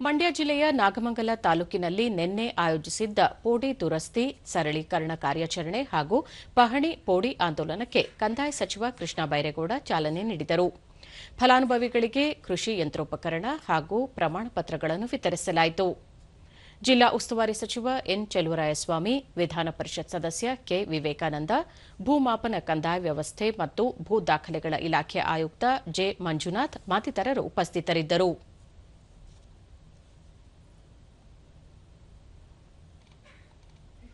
ಮಂಡ್ಯ ಜಿಲ್ಲೆಯ ನಾಗಮಂಗಲ ತಾಲೂಕಿನಲ್ಲಿ ನಿನ್ನೆ ಆಯೋಜಿಸಿದ್ದ ಪೋಡಿ ದುರಸ್ತಿ, ಸರಳೀಕರಣ ಕಾರ್ಯಾಚರಣೆ ಹಾಗೂ ಪಹಣಿ ಪೋಡಿ ಆಂದೋಲನಕ್ಕೆ ಕಂದಾಯ ಸಚಿವ ಕೃಷ್ಣ ಬೈರೇಗೌಡ ಚಾಲನೆ ನೀಡಿದರು. ಫಲಾನುಭವಿಗಳಿಗೆ ಕೃಷಿ ಯಂತ್ರೋಪಕರಣ ಹಾಗೂ ಪ್ರಮಾಣ ಪತ್ರಗಳನ್ನು ವಿತರಿಸಲಾಯಿತು. ಜಿಲ್ಲಾ ಉಸ್ತುವಾರಿ ಸಚಿವ ಎನ್ ಚೆಲುವರಾಯಸ್ವಾಮಿ, ವಿಧಾನ ಪರಿಷತ್ ಸದಸ್ಯ ಕೆ ವಿವೇಕಾನಂದ, ಭೂಮಾಪನ ಕಂದಾಯ ವ್ಯವಸ್ಥೆ ಮತ್ತು ಭೂ ದಾಖಲೆಗಳ ಇಲಾಖೆ ಆಯುಕ್ತ ಜೆ ಮಂಜುನಾಥ್ ಮತ್ತಿತರರು ಉಪಸ್ಥಿತರಿದ್ದರು.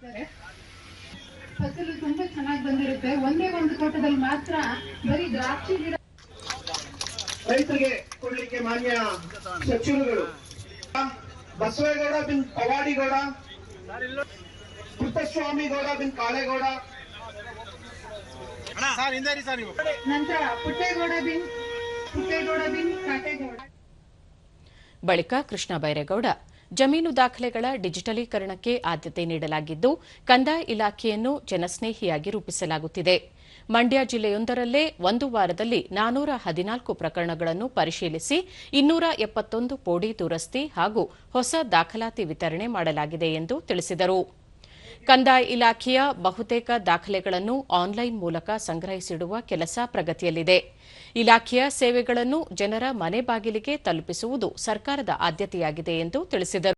ಇದ್ದಾರೆ. ಫಸಲು ತುಂಬಾ ಚೆನ್ನಾಗಿ ಬಂದಿರುತ್ತೆ. ಒಂದೇ ಒಂದು ತೋಟದಲ್ಲಿ ಮಾತ್ರ ಬರೀ ದ್ರಾಕ್ಷಿ ಗಿಡ ರೈತರಿಗೆ ಕೊಡ್ಲಿಕ್ಕೆ ಮಾನ್ಯ ಸಚಿವರುಗಳು. ಬಸವೇಗೌಡ ಬಿನ್ ಪವಾಡಿಗೌಡ ಪುಟ್ಟಸ್ವಾಮಿಗೌಡ ಬಿನ್ ಕಾಳೇಗೌಡ. ನಂತರ ಪುಟ್ಟೇಗೌಡ ಬಿನ್ ಪುಟ್ಟೇಗೌಡ ಬಿನ್ ಕಾಟೇಗೌಡ. ಬಳಿಕ ಕೃಷ್ಣ ಬೈರೇಗೌಡ. ಜಮೀನು ದಾಖಲೆಗಳ ಡಿಜಿಟಲೀಕರಣಕ್ಕೆ ಆದ್ಯತೆ ನೀಡಲಾಗಿದ್ದು, ಕಂದಾಯ ಇಲಾಖೆಯನ್ನು ಜನಸ್ನೇಹಿಯಾಗಿ ರೂಪಿಸಲಾಗುತ್ತಿದೆ. ಮಂಡ್ಯ ಜಿಲ್ಲೆಯೊಂದರಲ್ಲೇ ಒಂದು ವಾರದಲ್ಲಿ ನಾನೂರ ಹದಿನಾಲ್ಕು ಪ್ರಕರಣಗಳನ್ನು ಪರಿಶೀಲಿಸಿ, ಇನ್ನೂರ ಎಪ್ಪತ್ತೊಂದು ಪೋಡಿ ದುರಸ್ತಿ ಹಾಗೂ ಹೊಸ ದಾಖಲಾತಿ ವಿತರಣೆ ಮಾಡಲಾಗಿದೆ ಎಂದು ತಿಳಿಸಿದರು. ಕಂದಾಯ ಇಲಾಖೆಯ ಬಹುತೇಕ ದಾಖಲೆಗಳನ್ನು ಆನ್ಲೈನ್ ಮೂಲಕ ಸಂಗ್ರಹಿಸಿಡುವ ಕೆಲಸ ಪ್ರಗತಿಯಲ್ಲಿದೆ. ಇಲಾಖೆಯ ಸೇವೆಗಳನ್ನು ಜನರ ಮನೆ ಬಾಗಿಲಿಗೆ ತಲುಪಿಸುವುದು ಸರ್ಕಾರದ ಆದ್ಯತೆಯಾಗಿದೆ ಎಂದು ತಿಳಿಸಿದರು.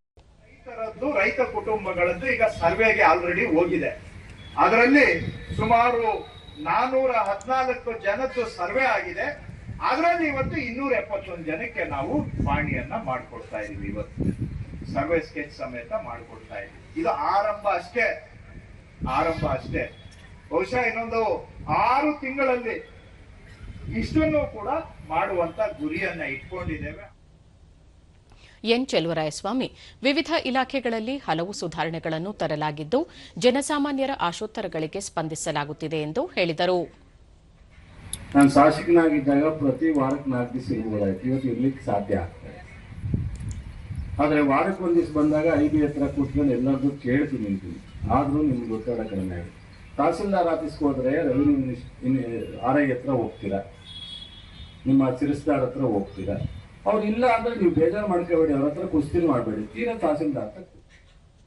ರೈತ ಕುಟುಂಬಗಳದ್ದು ಈಗ ಸರ್ವೆಗೆ ಆಲ್ರೆಡಿ ಹೋಗಿದೆ. ಅದರಲ್ಲಿ ಸುಮಾರು ನಾನೂರ ಹದಿನಾಲ್ಕು ಜನದ್ದು ಸರ್ವೆ ಆಗಿದೆ. ಅದರಲ್ಲಿ ಇವತ್ತು ಇನ್ನೂರ ಎಪ್ಪತ್ತೊಂದು ಜನಕ್ಕೆ ನಾವು ಪಾಣಿಯನ್ನ ಮಾಡಿಕೊಡ್ತಾ ಇದೀವಿ ಇವತ್ತು. ಸರ್ವೆ ಸ್ಕೆಚ್ ಸಮೇತ ಮಾಡಿಕೊಡ್ತಾ ಇದೆ ಇದು ಆರಂಭ ಅಷ್ಟೇ. ಆರಂಭ ಅಷ್ಟೇ. ಬಹುಶಃ ಇನ್ನೊಂದು ಆರು ತಿಂಗಳಲ್ಲಿ ಇಷ್ಟನ್ನು ಕೂಡ ಮಾಡುವಂತ ಗುರಿಯನ್ನ ಇಟ್ಕೊಂಡಿದ್ದೇವೆ. ಎನ್ ಚೆಲುವರಾಯಸ್ವಾಮಿ ವಿವಿಧ ಇಲಾಖೆಗಳಲ್ಲಿ ಹಲವು ಸುಧಾರಣೆಗಳನ್ನು ತರಲಾಗಿದ್ದು ಜನಸಾಮಾನ್ಯರ ಆಶೋತ್ತರಗಳಿಗೆ ಸ್ಪಂದಿಸಲಾಗುತ್ತಿದೆ ಎಂದು ಹೇಳಿದರು. ನಾನು ಶಾಸಕನಾಗಿದ್ದಾಗ ಪ್ರತಿ ವಾರಕ್ಕೆ ನಾಲ್ಕು ದಿವಸ ಇವತ್ತು ಇರ್ಲಿಕ್ಕೆ ಸಾಧ್ಯ ಆಗ್ತದೆ. ಆದರೆ ವಾರಕ್ಕೆ ಒಂದು ದಿವಸ ಬಂದಾಗ ಬಿ ಹತ್ರ ಕೂತ್ಕೊಂಡು ಎಲ್ಲರದ್ದು ಕೇಳ್ತೀನಿ ನಿಂತೀನಿ ಆದರೂ ನಿಮ್ಗೆ ಗೊತ್ತಾಡ ಕಡಿಮೆ ಆಗಿದೆ ತಹಸೀಲ್ದಾರ್ ಆಫೀಸ್ಗೆ ಹೋದ್ರೆ ರೆವಿನ್ಯೂ ಆರ್ ಐ ಹತ್ರ ಹೋಗ್ತೀರಾ? ನಿಮ್ಮ ಸಿರಿಸ್ದಾರ್ ಹತ್ರ ಹೋಗ್ತೀರಾ? ಅವ್ರು ಇಲ್ಲ ಅಂದ್ರೆ ನೀವು ಬೇಜಾರು ಮಾಡ್ಕೋಬೇಡಿ, ಅವ್ರ ಹತ್ರ ಕುಸ್ತಿನ ಮಾಡಬೇಡಿ ತೀರಾ ತಹಸೀಲ್ದಾರ್ ಹತ್ರ.